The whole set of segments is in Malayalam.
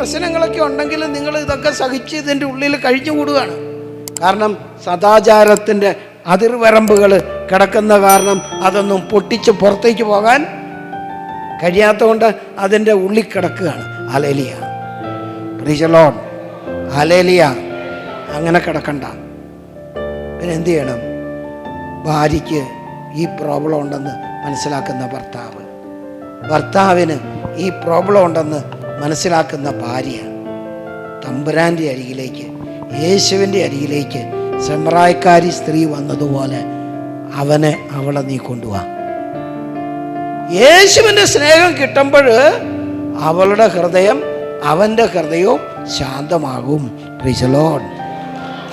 പ്രശ്നങ്ങളൊക്കെ ഉണ്ടെങ്കിൽ നിങ്ങൾ ഇതൊക്കെ സഹിച്ച് ഇതിന്റെ ഉള്ളിൽ കഴിഞ്ഞുകൂടുകയാണ്. കാരണം സദാചാരത്തിന്റെ അതിർവരമ്പുകൾ കിടക്കുന്ന കാരണം അതൊന്നും പൊട്ടിച്ച് പുറത്തേക്ക് പോകാൻ കഴിയാത്തതുകൊണ്ട് അതിന്റെ ഉള്ളിൽ കിടക്കുകയാണ്. അലേലിയ പ്രീശലോൺ അലേലിയ അങ്ങനെ കിടക്കണ്ട. പിന്നെ എന്ത് ചെയ്യണം? ഭാര്യയ്ക്ക് ഈ പ്രോബ്ലം ഉണ്ടെന്ന് മനസ്സിലാക്കുന്ന ഭർത്താവ്. ഭർത്താവിന് ഈ പ്രോബ്ലം ഉണ്ടെന്ന് മനസ്സിലാക്കുന്ന ഭാര്യ തമ്പുരാന്റെ അരികിലേക്ക് യേശുവിന്റെ അരികിലേക്ക് സെമ്പ്രായക്കാരി സ്ത്രീ വന്നതുപോലെ അവനെ അവളെ നീ കൊണ്ടുപോവാ യേശുവിന്റെ സ്നേഹം കിട്ടുമ്പോൾ അവളുടെ ഹൃദയം അവന്റെ ഹൃദയവും ശാന്തമാകും. പ്രിസലോൺ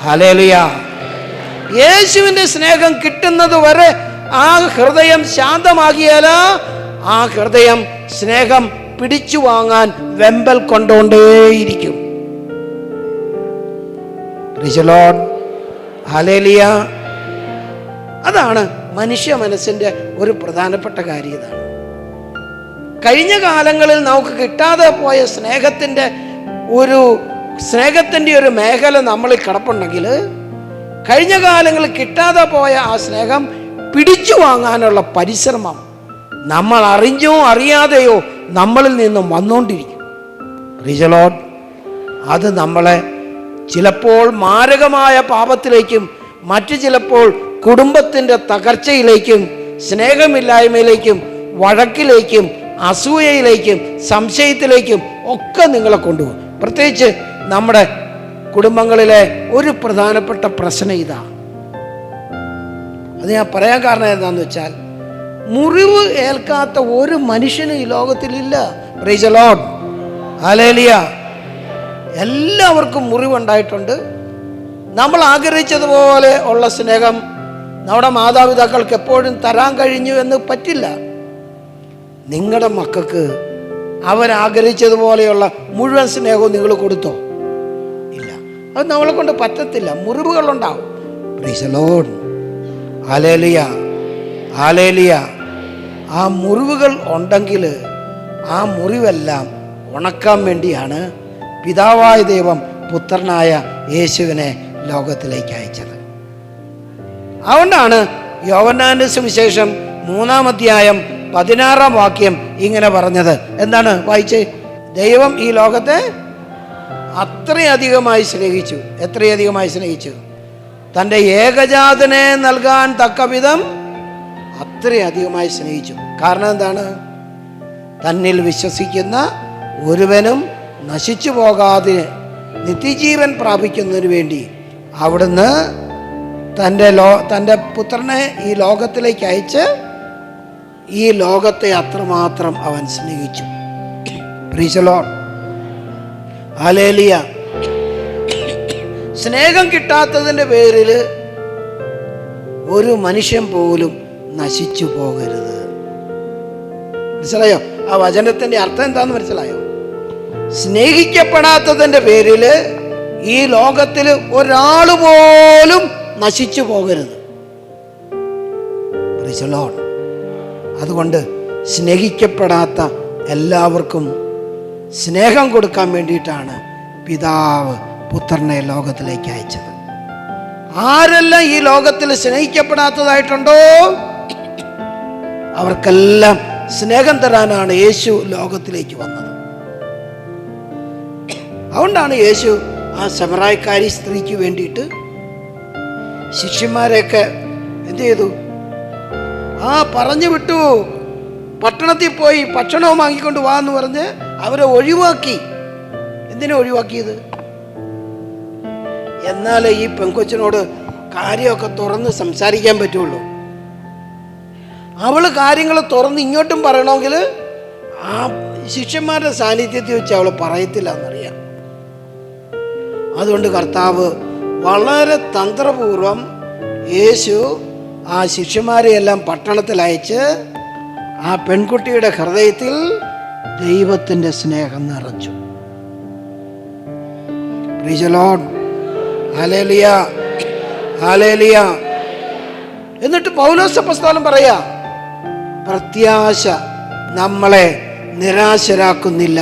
ഹലേലിയാ യേശുവിന്റെ സ്നേഹം കിട്ടുന്നത് വരെ ആ ഹൃദയം ശാന്തമാകിയാലോ ആ ഹൃദയം സ്നേഹം പിടിച്ചു വാങ്ങാൻ വെമ്പൽ ഹലേലിയ അതാണ് മനുഷ്യ മനസ്സിന്റെ ഒരു പ്രധാനപ്പെട്ട കാര്യം ഇതാണ്. കഴിഞ്ഞ കാലങ്ങളിൽ നമുക്ക് കിട്ടാതെ പോയ സ്നേഹത്തിന്റെ ഒരു സ്നേഹത്തിന്റെ ഒരു മേഖല നമ്മൾ കിടപ്പുണ്ടെങ്കിൽ കഴിഞ്ഞ കാലങ്ങളിൽ കിട്ടാതെ പോയ ആ സ്നേഹം പിടിച്ചു വാങ്ങാനുള്ള പരിശ്രമം നമ്മൾ അറിഞ്ഞോ അറിയാതെയോ നമ്മളിൽ നിന്നും വന്നുകൊണ്ടിരിക്കും റിജലോൺ അത് നമ്മളെ ചിലപ്പോൾ മാരകമായ പാപത്തിലേക്കും മറ്റു ചിലപ്പോൾ കുടുംബത്തിന്റെ തകർച്ചയിലേക്കും സ്നേഹമില്ലായ്മയിലേക്കും വഴക്കിലേക്കും അസൂയയിലേക്കും സംശയത്തിലേക്കും ഒക്കെ നിങ്ങളെ കൊണ്ടുപോകും. പ്രത്യേകിച്ച് നമ്മുടെ കുടുംബങ്ങളിലെ ഒരു പ്രധാനപ്പെട്ട പ്രശ്നം ഇതാ. അത് ഞാൻ പറയാൻ കാരണം എന്താണെന്ന് വെച്ചാൽ മുറിവ് ഏൽക്കാത്ത ഒരു മനുഷ്യനും ഈ ലോകത്തിലില്ല. റീജലോൺ അലേലിയ എല്ലാവർക്കും മുറിവുണ്ടായിട്ടുണ്ട്. നമ്മൾ ആഗ്രഹിച്ചതുപോലെ ഉള്ള സ്നേഹം നമ്മുടെ മാതാപിതാക്കൾക്ക് എപ്പോഴും തരാൻ കഴിഞ്ഞു എന്ന് പറ്റില്ല. നിങ്ങളുടെ മക്കൾക്ക് അവരാഗ്രഹിച്ചതുപോലെയുള്ള മുഴുവൻ സ്നേഹവും നിങ്ങൾ കൊടുത്തോ? ഇല്ല. അത് നമ്മളെ കൊണ്ട് പറ്റത്തില്ല. മുറിവുകളുണ്ടാവും. പ്രീസലോൺ ആലേലിയ ആലേലിയ ആ മുറിവുകൾ ഉണ്ടെങ്കിൽ ആ മുറിവെല്ലാം ഉണക്കാൻ വേണ്ടിയാണ് പിതാവായ ദൈവം പുത്രനായ യേശുവിനെ ലോകത്തിലേക്ക് അയച്ചത്. അതുകൊണ്ടാണ് യോവന്നാന്റെ സുവിശേഷം മൂന്നാം അധ്യായം പതിനാറാം വാക്യം ഇങ്ങനെ പറഞ്ഞത്. എന്താണ്? വായിച്ചേ. ദൈവം ഈ ലോകത്തെ അത്രയധികമായി സ്നേഹിച്ചു. എത്രയധികമായി സ്നേഹിച്ചു? തന്റെ ഏകജാതനെ നൽകാൻ തക്ക വിധം അത്രയധികമായി സ്നേഹിച്ചു. കാരണം എന്താണ്? തന്നിൽ വിശ്വസിക്കുന്ന ഒരുവനും നശിച്ചു പോകാതെ നിത്യജീവൻ പ്രാപിക്കുന്നതിന് വേണ്ടി അവിടുന്ന് തന്റെ ലോ തന്റെ പുത്രനെ ഈ ലോകത്തിലേക്ക് അയച്ച് ഈ ലോകത്തെ അത്രമാത്രം അവൻ സ്നേഹിച്ചു. പ്രീശലോൺ അലേലിയ സ്നേഹം കിട്ടാത്തതിന്റെ പേരിൽ ഒരു മനുഷ്യൻ പോലും നശിച്ചു പോകരുത്. മനസ്സിലായോ? ആ വചനത്തിന്റെ അർത്ഥം എന്താന്ന് മനസ്സിലായോ? സ്നേഹിക്കപ്പെടാത്തതിന്റെ പേരിൽ ഈ ലോകത്തിൽ ഒരാൾ പോലും നശിച്ചു പോകരുത്. അതുകൊണ്ട് സ്നേഹിക്കപ്പെടാത്ത എല്ലാവർക്കും സ്നേഹം കൊടുക്കാൻ വേണ്ടിയിട്ടാണ് പിതാവ് പുത്രനെ ലോകത്തിലേക്ക് അയച്ചത്. ആരെല്ലാം ഈ ലോകത്തിൽ സ്നേഹിക്കപ്പെടാത്തതായിട്ടുണ്ടോ? അവർക്കെല്ലാം സ്നേഹം തരാനാണ് യേശു ലോകത്തിലേക്ക് വന്നത്. അതുകൊണ്ടാണ് യേശു ആ സമറായക്കാരി സ്ത്രീക്ക് വേണ്ടിയിട്ട് ശിഷ്യന്മാരെയൊക്കെ എന്തു ചെയ്തു? ആ പറഞ്ഞു വിട്ടു. പട്ടണത്തിൽ പോയി ഭക്ഷണവും വാങ്ങിക്കൊണ്ട് വാ എന്ന് പറഞ്ഞ് അവരെ ഒഴിവാക്കി. എന്തിനാ ഒഴിവാക്കിയത്? എന്നാലേ ഈ പെങ്കൊച്ചിനോട് കാര്യമൊക്കെ തുറന്ന് സംസാരിക്കാൻ പറ്റുള്ളൂ. അവൾ കാര്യങ്ങൾ തുറന്ന് ഇങ്ങോട്ടും പറയണമെങ്കിൽ ആ ശിഷ്യന്മാരുടെ സാന്നിധ്യത്തിൽ വെച്ച് അവൾ പറയത്തില്ല എന്നറിയാം അതുകൊണ്ട് കർത്താവ് വളരെ തന്ത്രപൂർവം യേശു ആ ശിഷ്യന്മാരെയെല്ലാം പട്ടണത്തിൽ അയച്ച് ആ പെൺകുട്ടിയുടെ ഹൃദയത്തിൽ ദൈവത്തിന്റെ സ്നേഹം നിറച്ചു. എന്നിട്ട് പൗലോസ് പ്രസ്ഥാനം പറയാ പ്രത്യാശ നമ്മളെ നിരാശരാക്കുന്നില്ല.